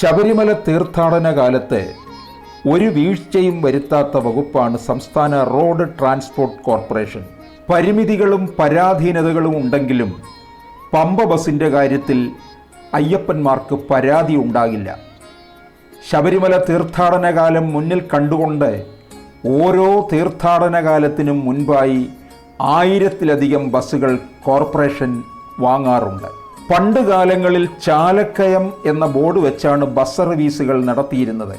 ശബരിമല തീർത്ഥാടന കാലത്ത് ഒരു വീഴ്ചയും വരുത്താത്ത വകുപ്പാണ് സംസ്ഥാന റോഡ് ട്രാൻസ്പോർട്ട് കോർപ്പറേഷൻ. പരിമിതികളും പരാധീനതകളും ഉണ്ടെങ്കിലും പമ്പ ബസിന്റെ കാര്യത്തിൽ അയ്യപ്പന്മാർക്ക് പരാതി ഉണ്ടാകില്ല. ശബരിമല തീർത്ഥാടന കാലം മുന്നിൽ കണ്ടുകൊണ്ട് ഓരോ തീർത്ഥാടന കാലത്തിനും മുൻപായി ആയിരത്തിലധികം ബസ്സുകൾ കോർപ്പറേഷൻ വാങ്ങാറുണ്ട്. പണ്ട് കാലങ്ങളിൽ ചാലക്കയം എന്ന ബോർഡ് വെച്ചാണ് ബസ് സർവീസുകൾ നടത്തിയിരുന്നത്.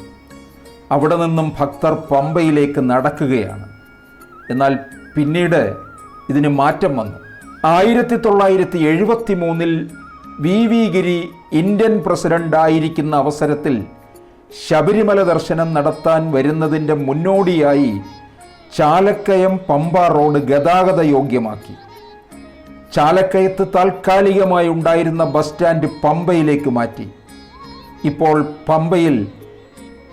അവിടെ നിന്നും ഭക്തർ പമ്പയിലേക്ക് നടക്കുകയാണ്. എന്നാൽ പിന്നീട് ഇതിന് മാറ്റം വന്നു. ആയിരത്തി തൊള്ളായിരത്തി എഴുപത്തി മൂന്നിൽ V V Giri Indian president ആയിരിക്കുന്ന അവസരത്തിൽ ശബരിമല ദർശനം നടത്താൻ വരുന്നതിന്റെ മുന്നോടിയായി ചാലക്കയം പമ്പ റോഡ് ഗതാഗത യോഗ്യമാക്കി. ചാലക്കയത്ത് താൽക്കാലികമായി ഉണ്ടായിരുന്ന ബസ് സ്റ്റാൻഡ് പമ്പയിലേക്ക് മാറ്റി. ഇപ്പോൾ പമ്പയിൽ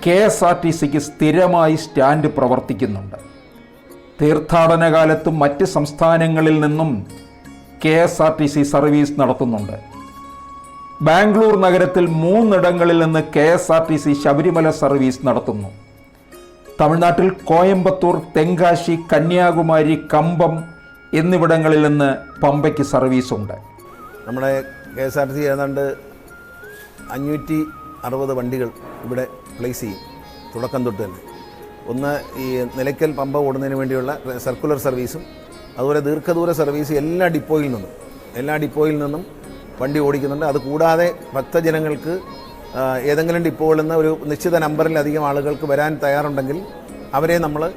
കെ എസ് ആർ ടി സിക്ക് സ്ഥിരമായി സ്റ്റാൻഡ് പ്രവർത്തിക്കുന്നുണ്ട്. തീർത്ഥാടന കാലത്തും മറ്റ് സംസ്ഥാനങ്ങളിൽ നിന്നും K S R T C service നടത്തുന്നുണ്ട്. ബാംഗ്ലൂർ നഗരത്തിൽ മൂന്നിടങ്ങളിൽ നിന്ന് K S R T C Sabarimala service നടത്തുന്നു. തമിഴ്നാട്ടിൽ കോയമ്പത്തൂർ തെങ്കാശി കന്യാകുമാരി കമ്പം എന്നിവിടങ്ങളിൽ നിന്ന് പമ്പയ്ക്ക് സർവീസുണ്ട് നമ്മുടെ K S R T C ഏതാണ്ട് അഞ്ഞൂറ്റി അറുപത് വണ്ടികൾ ഇവിടെ പ്ലേസ് ചെയ്യും തുടക്കം തൊട്ട് തന്നെ. ഒന്ന് ഈ നിലയ്ക്കൽ പമ്പ ഓടുന്നതിന് വേണ്ടിയുള്ള സർക്കുലർ സർവീസും അതുപോലെ ദീർഘദൂര സർവീസ് എല്ലാ ഡിപ്പോയിൽ നിന്നും എല്ലാ ഡിപ്പോയിൽ നിന്നും വണ്ടി ഓടിക്കുന്നുണ്ട്. അത് കൂടാതെ ഭക്തജനങ്ങൾക്ക് ഏതെങ്കിലും ഡിപ്പോകളിൽ നിന്ന് ഒരു നിശ്ചിത നമ്പറിലധികം ആളുകൾക്ക് വരാൻ തയ്യാറുണ്ടെങ്കിൽ അവരെ നമ്മൾ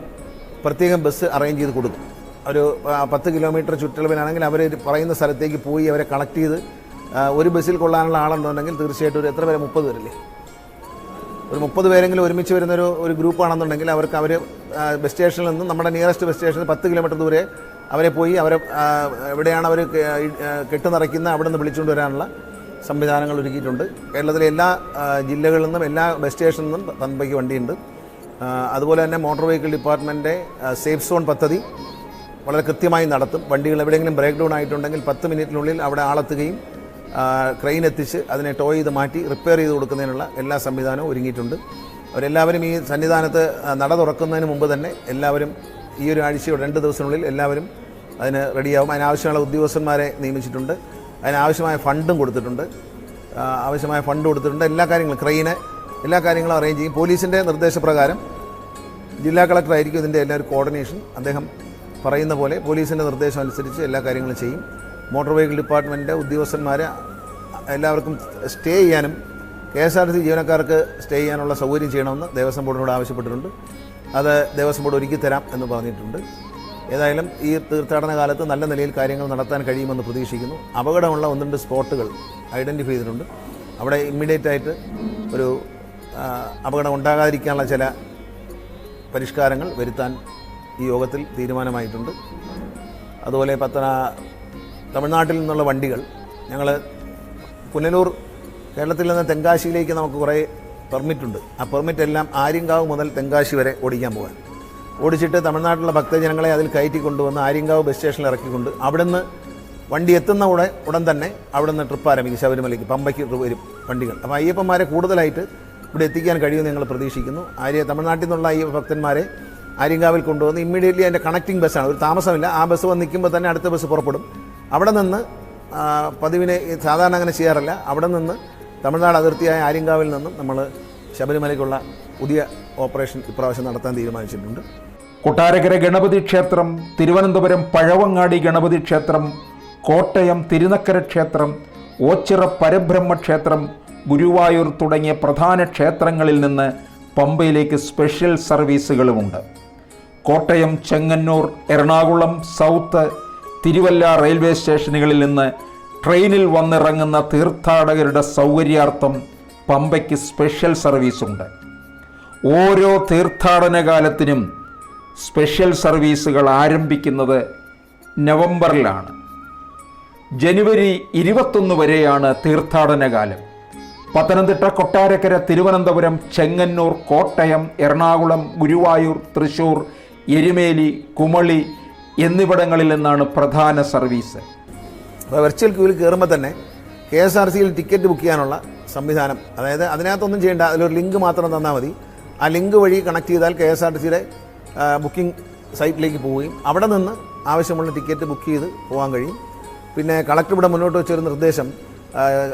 പ്രത്യേകം ബസ് അറേഞ്ച് ചെയ്ത് കൊടുക്കും. ഒരു പത്ത് കിലോമീറ്റർ ചുറ്റളവിലാണെങ്കിൽ അവർ പറയുന്ന സ്ഥലത്തേക്ക് പോയി അവരെ കളക്ട് ചെയ്ത് ഒരു ബസ്സിൽ കൊള്ളാനുള്ള ആളുണ്ടെന്നുണ്ടെങ്കിൽ തീർച്ചയായിട്ടും ഒരു എത്ര പേരെ? മുപ്പത് പേരല്ലേ? ഒരു മുപ്പത് പേരെങ്കിലും ഒരുമിച്ച് വരുന്ന ഒരു ഒരു ഗ്രൂപ്പാണെന്നുണ്ടെങ്കിൽ അവർക്ക് അവർ ബസ് സ്റ്റേഷനിൽ നിന്ന് നമ്മുടെ നിയറസ്റ്റ് ബസ് സ്റ്റേഷനിൽ പത്ത് കിലോമീറ്റർ ദൂരെ അവരെ പോയി അവരെ എവിടെയാണ് അവർ കെട്ടുനിറയ്ക്കുന്ന അവിടെ നിന്ന് വിളിച്ചുകൊണ്ട് വരാനുള്ള സംവിധാനങ്ങൾ ഒരുക്കിയിട്ടുണ്ട്. കേരളത്തിലെ എല്ലാ ജില്ലകളിൽ നിന്നും എല്ലാ ബസ് സ്റ്റേഷനിൽ നിന്നും പമ്പയ്ക്ക് വണ്ടിയുണ്ട്. അതുപോലെ തന്നെ മോട്ടോർ വെഹിക്കിൾ ഡിപ്പാർട്ട്മെന്റിന്റെ സേഫ് സോൺ പദ്ധതി. വളരെ കൃത്യമായി നടത്തും. വണ്ടികൾ എവിടെയെങ്കിലും ബ്രേക്ക് ഡൗൺ ആയിട്ടുണ്ടെങ്കിൽ പത്ത് മിനിറ്റിനുള്ളിൽ അവിടെ ആളെത്തുകയും ക്രെയിൻ എത്തിച്ച് അതിനെ ടോ ചെയ്ത് മാറ്റി റിപ്പയർ ചെയ്ത് കൊടുക്കുന്നതിനുള്ള എല്ലാ സംവിധാനവും ഒരുങ്ങിയിട്ടുണ്ട്. അവരെല്ലാവരും ഈ സന്നിധാനത്ത് നട തുറക്കുന്നതിന് മുമ്പ് തന്നെ എല്ലാവരും ഈ ഒരു ആഴ്ചയോ രണ്ട് ദിവസത്തിനുള്ളിൽ എല്ലാവരും അതിന് റെഡിയാവും അതിനാവശ്യമുള്ള ഉദ്യോഗസ്ഥന്മാരെ നിയമിച്ചിട്ടുണ്ട്. അതിനാവശ്യമായ ഫണ്ടും കൊടുത്തിട്ടുണ്ട്. ആവശ്യമായ ഫണ്ട് കൊടുത്തിട്ടുണ്ട്. എല്ലാ കാര്യങ്ങളും ക്രെയിന് എല്ലാ കാര്യങ്ങളും അറേഞ്ച് ചെയ്യും. പോലീസിന്റെ നിർദ്ദേശപ്രകാരം ജില്ലാ കളക്ടറായിരിക്കും ഇതിന്റെ എല്ലാവരും കോർഡിനേഷൻ അദ്ദേഹം പറയുന്ന പോലെ പോലീസിന്റെ നിർദ്ദേശം അനുസരിച്ച് എല്ലാ കാര്യങ്ങളും ചെയ്യും. മോട്ടോർ വെഹിക്കിൾ ഡിപ്പാർട്ട്മെന്റിന്റെ ഉദ്യോഗസ്ഥന്മാരെ എല്ലാവർക്കും സ്റ്റേ ചെയ്യാനും K S R T C ജീവനക്കാർക്ക് സ്റ്റേ ചെയ്യാനുള്ള സൗകര്യം ചെയ്യണമെന്ന് ദേവസ്വം ബോർഡിനോട് ആവശ്യപ്പെട്ടിട്ടുണ്ട്. അത് ദേവസ്വം ബോർഡ് ഒരുക്കി തരാം എന്ന് പറഞ്ഞിട്ടുണ്ട്. ഏതായാലും ഈ തീർത്ഥാടന കാലത്ത് നല്ല നിലയിൽ കാര്യങ്ങൾ നടത്താൻ കഴിയുമെന്ന് പ്രതീക്ഷിക്കുന്നു. അപകടമുള്ള ഒന്ന് രണ്ട് സ്പോട്ടുകൾ ഐഡന്റിഫൈ ചെയ്തിട്ടുണ്ട്. അവിടെ ഇമ്മീഡിയറ്റ് ആയിട്ട് ഒരു അപകടം ഉണ്ടാകാതിരിക്കാനുള്ള ചില പരിഷ്കാരങ്ങൾ വരുത്താൻ ഈ യോഗത്തിൽ തീരുമാനമായിട്ടുണ്ട്. അതുപോലെ പത്തന തമിഴ്നാട്ടിൽ നിന്നുള്ള വണ്ടികൾ ഞങ്ങൾ പുനലൂർ കേരളത്തിൽ നിന്ന് തെങ്കാശിയിലേക്ക് നമുക്ക് കുറേ പെർമിറ്റുണ്ട്. ആ പെർമിറ്റ് എല്ലാം ആര്യങ്കാവ് മുതൽ തെങ്കാശി വരെ ഓടിക്കാൻ പോകാൻ ഓടിച്ചിട്ട് തമിഴ്നാട്ടിലുള്ള ഭക്തജനങ്ങളെ അതിൽ കയറ്റി കൊണ്ടുവന്ന് ആര്യങ്കാവ് ബസ് സ്റ്റേഷനിൽ ഇറക്കിക്കൊണ്ട് അവിടുന്ന് വണ്ടി എത്തുന്ന ഉടൻ ഉടൻ തന്നെ അവിടുന്ന് ട്രിപ്പ് ആരംഭിക്കും ശബരിമലയ്ക്ക്. പമ്പയ്ക്ക് വരും വണ്ടികൾ. അപ്പോൾ അയ്യപ്പന്മാരെ കൂടുതലായിട്ട് ഇവിടെ എത്തിക്കാൻ കഴിയുമെന്ന് ഞങ്ങൾ പ്രതീക്ഷിക്കുന്നു. ആര്യ തമിഴ്നാട്ടിൽ നിന്നുള്ള അയ്യപ്പ ഭക്തന്മാരെ ആര്യങ്കാവിൽ കൊണ്ടുവന്ന് ഇമ്മീഡിയറ്റ്ലി അതിന്റെ കണക്റ്റിംഗ് ബസ്സാണ് ഒരു താമസമില്ല. ആ ബസ് വന്ന് നിൽക്കുമ്പോൾ തന്നെ അടുത്ത ബസ് പുറപ്പെടും. അവിടെ നിന്ന് പതിവിനെ സാധാരണ അങ്ങനെ ചെയ്യാറില്ല. അവിടെ നിന്ന് തമിഴ്നാട് അതിർത്തിയായ ആര്യങ്കാവിൽ നിന്നും നമ്മൾ ശബരിമലയ്ക്കുള്ള പുതിയ ഓപ്പറേഷൻ ഇപ്രാവശ്യം നടത്താൻ തീരുമാനിച്ചിട്ടുണ്ട്. കൊട്ടാരക്കര ഗണപതി ക്ഷേത്രം തിരുവനന്തപുരം പഴവങ്ങാടി ഗണപതി ക്ഷേത്രം കോട്ടയം തിരുനക്കര ക്ഷേത്രം ഓച്ചിറ പരബ്രഹ്മ ക്ഷേത്രം ഗുരുവായൂർ തുടങ്ങിയ പ്രധാന ക്ഷേത്രങ്ങളിൽ നിന്ന് പമ്പയിലേക്ക് സ്പെഷ്യൽ സർവീസുകളുമുണ്ട് കോട്ടയം ചെങ്ങന്നൂർ എറണാകുളം സൗത്ത് തിരുവല്ല റെയിൽവേ സ്റ്റേഷനുകളിൽ നിന്ന് ട്രെയിനിൽ വന്നിറങ്ങുന്ന തീർത്ഥാടകരുടെ സൗകര്യാർത്ഥം പമ്പയ്ക്ക് സ്പെഷ്യൽ സർവീസുണ്ട്. ഓരോ തീർത്ഥാടന കാലത്തിനും സ്പെഷ്യൽ സർവീസുകൾ ആരംഭിക്കുന്നത് നവംബറിലാണ്. ജനുവരി ഇരുപത്തൊന്ന് വരെയാണ് തീർത്ഥാടന കാലം പത്തനംതിട്ട കൊട്ടാരക്കര തിരുവനന്തപുരം ചെങ്ങന്നൂർ കോട്ടയം എറണാകുളം ഗുരുവായൂർ തൃശൂർ എരുമേലി കുമളി എന്നിവിടങ്ങളിൽ നിന്നാണ് പ്രധാന സർവീസ്. അപ്പോൾ വെർച്വൽ ക്യൂവിൽ കയറുമ്പോൾ തന്നെ കെ എസ് ആർ സിയിൽ ടിക്കറ്റ് ബുക്ക് ചെയ്യാനുള്ള സംവിധാനം. അതായത് അതിനകത്തൊന്നും ചെയ്യേണ്ട അതിലൊരു ലിങ്ക് മാത്രം തന്നാൽ മതി. ആ ലിങ്ക് വഴി കണക്ട് ചെയ്താൽ കെ എസ് ആർ ടി സിയുടെ ബുക്കിംഗ് സൈറ്റിലേക്ക് പോവുകയും അവിടെ നിന്ന് ആവശ്യമുള്ള ടിക്കറ്റ് ബുക്ക് ചെയ്ത് പോകാൻ കഴിയും. പിന്നെ കളക്ടർ ഇവിടെ മുന്നോട്ട് വെച്ചൊരു നിർദ്ദേശം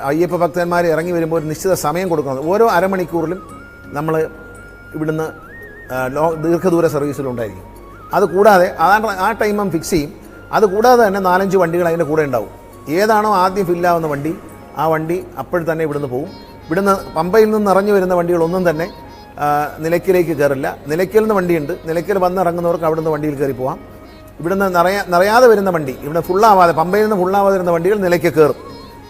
അയ്യപ്പ ഭക്തന്മാർ ഇറങ്ങി വരുമ്പോൾ ഒരു നിശ്ചിത സമയം കൊടുക്കണം. ഓരോ അരമണിക്കൂറിലും നമ്മൾ ഇവിടുന്ന് ലോ ദീർഘദൂര സർവീസിലുണ്ടായിരിക്കും. അത് കൂടാതെ ആ ആ ടൈമും ഫിക്സ് ചെയ്യും. അത് കൂടാതെ തന്നെ നാലഞ്ച് വണ്ടികൾ അതിന്റെ കൂടെ ഉണ്ടാവും. ഏതാണോ ആദ്യം ഫില്ലാവുന്ന വണ്ടി ആ വണ്ടി അപ്പോഴും തന്നെ ഇവിടുന്ന് പോകും ഇവിടുന്ന് പമ്പയിൽ നിന്ന് ഇറങ്ങി വരുന്ന വണ്ടികളൊന്നും തന്നെ നിലയ്ക്കലേക്ക് കയറില്ല. നിലയ്ക്കൽ നിന്ന് വണ്ടിയുണ്ട്. നിലയ്ക്കൽ വന്ന് ഇറങ്ങുന്നവർക്ക് അവിടുന്ന് വണ്ടിയിൽ കയറി പോകാം ഇവിടുന്ന് നിറയാ നിറയാതെ വരുന്ന വണ്ടി ഇവിടെ ഫുള്ളാവാതെ പമ്പയിൽ നിന്ന് ഫുള്ളാവാതെ വരുന്ന വണ്ടികൾ നിലയ്ക്ക് കയറും.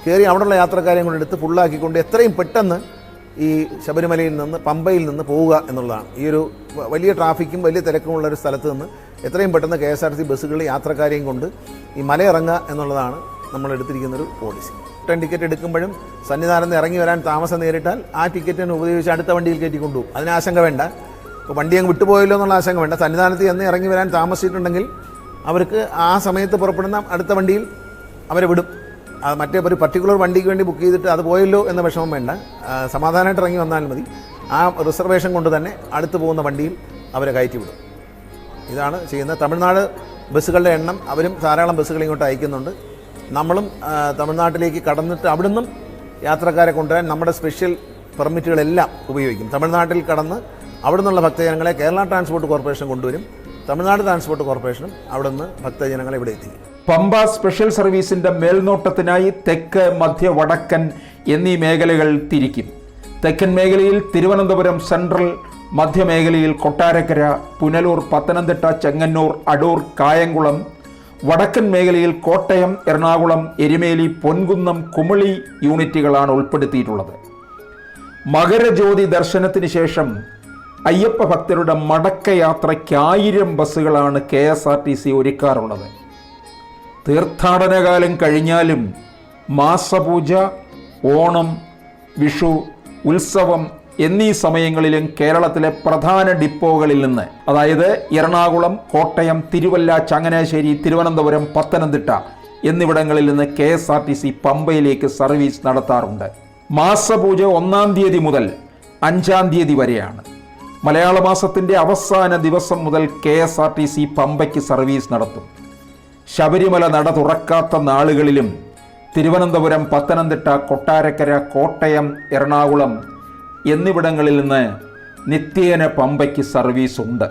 കയറി അവിടെയുള്ള യാത്രക്കാരെയും കൊണ്ട് എടുത്ത് ഫുള്ളാക്കിക്കൊണ്ട് എത്രയും പെട്ടെന്ന് ഈ ശബരിമലയിൽ നിന്ന് പമ്പയിൽ നിന്ന് പോവുക എന്നുള്ളതാണ്. ഈ ഒരു വലിയ ട്രാഫിക്കും വലിയ തിരക്കും ഉള്ള ഒരു സ്ഥലത്ത് നിന്ന് എത്രയും പെട്ടെന്ന് K S R T C യാത്രക്കാരെയും കൊണ്ട് ഈ മലയിറങ്ങുക എന്നുള്ളതാണ് നമ്മൾ എടുത്തിരിക്കുന്നൊരു പോളിസി റിട്ടേൺ ടിക്കറ്റ് എടുക്കുമ്പോഴും സന്നിധാനത്ത് നിന്ന് ഇറങ്ങി വരാൻ താമസം നേരിട്ടാൽ ആ ടിക്കറ്റിന് ഉപയോഗിച്ച് അടുത്ത വണ്ടിയിൽ കയറ്റി കൊണ്ടുപോകും. അതിന് ആശങ്ക വേണ്ട. ഇപ്പോൾ വണ്ടി അങ്ങ് വിട്ടുപോയല്ലോ എന്നുള്ള ആശങ്ക വേണ്ട. സന്നിധാനത്ത് എന്ന് ഇറങ്ങി വരാൻ താമസിച്ചിട്ടുണ്ടെങ്കിൽ അവർക്ക് ആ സമയത്ത് പുറപ്പെടുന്ന അടുത്ത വണ്ടിയിൽ അവരെ വിടും. മറ്റേ ഒരു പർട്ടിക്കുലർ വണ്ടിക്ക് വേണ്ടി ബുക്ക് ചെയ്തിട്ട് അത് പോയല്ലോ എന്ന വിഷമം വേണ്ട. സമാധാനമായിട്ട് ഇറങ്ങി വന്നാൽ മതി. ആ റിസർവേഷൻ കൊണ്ട് തന്നെ അടുത്ത് പോകുന്ന വണ്ടിയിൽ അവരെ കയറ്റി വിടും ഇതാണ് ചെയ്യുന്നത്. തമിഴ്നാട് ബസ്സുകളുടെ എണ്ണം അവരും ധാരാളം ബസ്സുകൾ ഇങ്ങോട്ട് അയക്കുന്നുണ്ട്. നമ്മളും തമിഴ്നാട്ടിലേക്ക് കടന്നിട്ട് അവിടുന്നും യാത്രക്കാരെ കൊണ്ടുവരാൻ നമ്മുടെ സ്പെഷ്യൽ പെർമിറ്റുകളെല്ലാം ഉപയോഗിക്കും. തമിഴ്നാട്ടിൽ കടന്ന് അവിടെ നിന്നുള്ള ഭക്തജനങ്ങളെ കേരള ട്രാൻസ്പോർട്ട് കോർപ്പറേഷൻ കൊണ്ടുവരും. തമിഴ്നാട് ട്രാൻസ്പോർട്ട് കോർപ്പറേഷനും അവിടെ നിന്ന് ഭക്തജനങ്ങളെ ഇവിടെ എത്തിക്കും. പമ്പ സ്പെഷ്യൽ സർവീസിന്റെ മേൽനോട്ടത്തിനായി തെക്ക് മധ്യ വടക്കൻ എന്നീ മേഖലകൾ തിരിക്കും. തെക്കൻ മേഖലയിൽ തിരുവനന്തപുരം സെൻട്രൽ മധ്യമേഖലയിൽ കൊട്ടാരക്കര പുനലൂർ പത്തനംതിട്ട ചെങ്ങന്നൂർ അടൂർ കായംകുളം വടക്കൻ മേഖലയിൽ കോട്ടയം എറണാകുളം എരുമേലി പൊൻകുന്നം കുമളി യൂണിറ്റുകളാണ് ഉൾപ്പെടുത്തിയിട്ടുള്ളത്. മകരജ്യോതി ദർശനത്തിന് ശേഷം അയ്യപ്പ ഭക്തരുടെ മടക്കയാത്രയ്ക്ക് ആയിരം ബസ്സുകളാണ് K S R T C ഒരുക്കാറുള്ളത്. തീർത്ഥാടനകാലം കഴിഞ്ഞാലും മാസപൂജ ഓണം വിഷു ഉത്സവം എന്നീ സമയങ്ങളിലും കേരളത്തിലെ പ്രധാന ഡിപ്പോകളിൽ നിന്ന് അതായത് എറണാകുളം കോട്ടയം തിരുവല്ല ചങ്ങനാശ്ശേരി തിരുവനന്തപുരം പത്തനംതിട്ട എന്നിവിടങ്ങളിൽ നിന്ന് K S R T C പമ്പയിലേക്ക് സർവീസ് നടത്താറുണ്ട്. മാസപൂജ ഒന്നാം തീയതി മുതൽ അഞ്ചാം തീയതി വരെയാണ്. മലയാള മാസത്തിന്റെ അവസാന ദിവസം മുതൽ K S R T C പമ്പയ്ക്ക് service നടത്തും. ശബരിമല നട തുറക്കാത്ത നാളുകളിലും തിരുവനന്തപുരം പത്തനംതിട്ട കൊട്ടാരക്കര കോട്ടയം എറണാകുളം എന്നിവിടങ്ങളിൽ നിന്ന് നിത്യേന പമ്പയ്ക്ക് സർവീസ് ഉണ്ട്